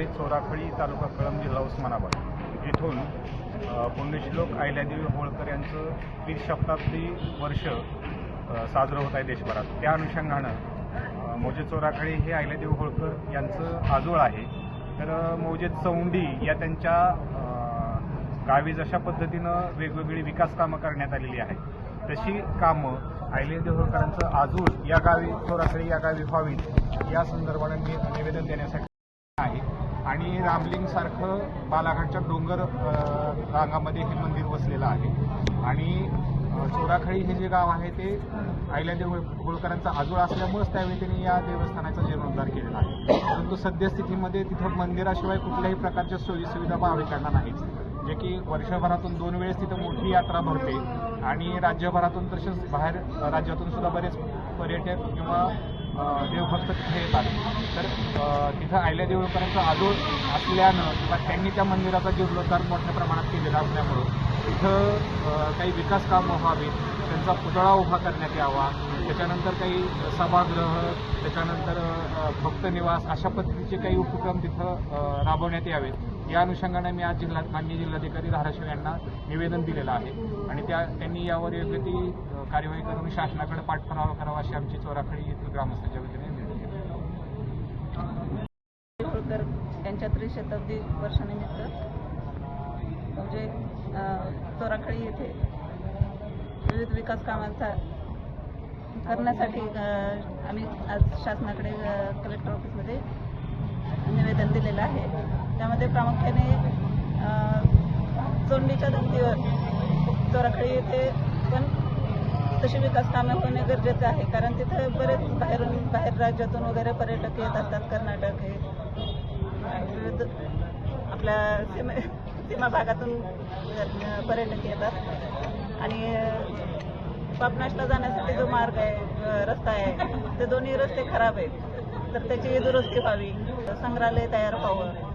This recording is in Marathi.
ते चोराखळी तालुका कळम जिल्हा उस्मानाबाद. येथून पुण्यश्लोक अहिल्यादेवी होळकर यांचं तीस शताब्दी वर्ष साजरं होत आहे देशभरात. त्या अनुषंगानं मौजे चोराखळी हे अहिल्यादेवी होळकर यांचं आजोळ आहे. तर मौजे चौंडी या त्यांच्या गावी जशा पद्धतीनं वेगवेगळी विकास कामं करण्यात आलेली आहेत तशी कामं अहिल्यादेवी होळकरांचं आजूळ या गावी चोराखळी या गावी व्हावीत या संदर्भानं मी निवेदन देण्यासाठी आहे. आणि रामलिंगसारखं बालाघाटच्या डोंगर रांगामध्ये हे मंदिर वसलेलं आहे. आणि चोराखळी हे जे गाव आहे ते अहिल्यादेव होळकरांचा आजोळ असल्यामुळेच त्यावेळी त्यांनी या देवस्थानाचा जीर्णोद्धार केलेला आहे. परंतु सद्यस्थितीमध्ये तिथं मंदिराशिवाय कुठल्याही प्रकारच्या सोयीसुविधा भाविकांना नाहीत. जे की वर्षभरातून दोन वेळेस तिथं मोठी यात्रा भरते आणि राज्यभरातून तसेच बाहेर राज्यातून सुद्धा बरेच पर्यटक किंवा देवभक्त तिथे येतात. तर तिथं आयल्या देवळपर्यंत आजोळ असल्यानं किंवा त्यांनी त्या मंदिराचा जीर्णोद्धार मोठ्या प्रमाणात केलेला असल्यामुळं तिथं काही विकास कामं व्हावीत त्यांचा पुतळा उभा करण्यात यावा. त्याच्यानंतर काही सभागृह त्याच्यानंतर भक्त निवास अशा पद्धतीचे काही उपक्रम तिथं राबवण्यात यावेत. या अनुषंगाने मी आज जिल्हा माननीय जिल्हाधिकारी धाराशिव यांना निवेदन दिलेलं आहे. आणि त्या त्यांनी यावर योग्य ती कार्यवाही करून शासनाकडे पाठपुरावा करावा अशी आमची चोराखळी येथील ग्रामस्थांच्या वतीने तर आहे. यांच्या त्रिशताब्दी वर्षानिमित्त म्हणजे चोराखळी येथे विविध विकास कामांचा करण्यासाठी आम्ही आज शासनाकडे कलेक्टर ऑफिसमध्ये निवेदन दिलेलं आहे. त्यामध्ये प्रामुख्याने चोंडीच्या धर्तीवर चोराखळी येथे पण तशी विकास कामे होणे गरजेचं आहे. कारण तिथे बरेच बाहेरून बाहेर राज्यातून वगैरे पर्यटक येत असतात. कर्नाटक हे. विविध आपल्या सीमे सीमा भागातून पर्यटक येतात. आणि पापनाशला जाण्यासाठी जो मार्ग आहे रस्ता आहे ते दोन्ही रस्ते खराब आहेत. तर त्याची दुरुस्ती व्हावी. संग्रहालय तयार व्हावं.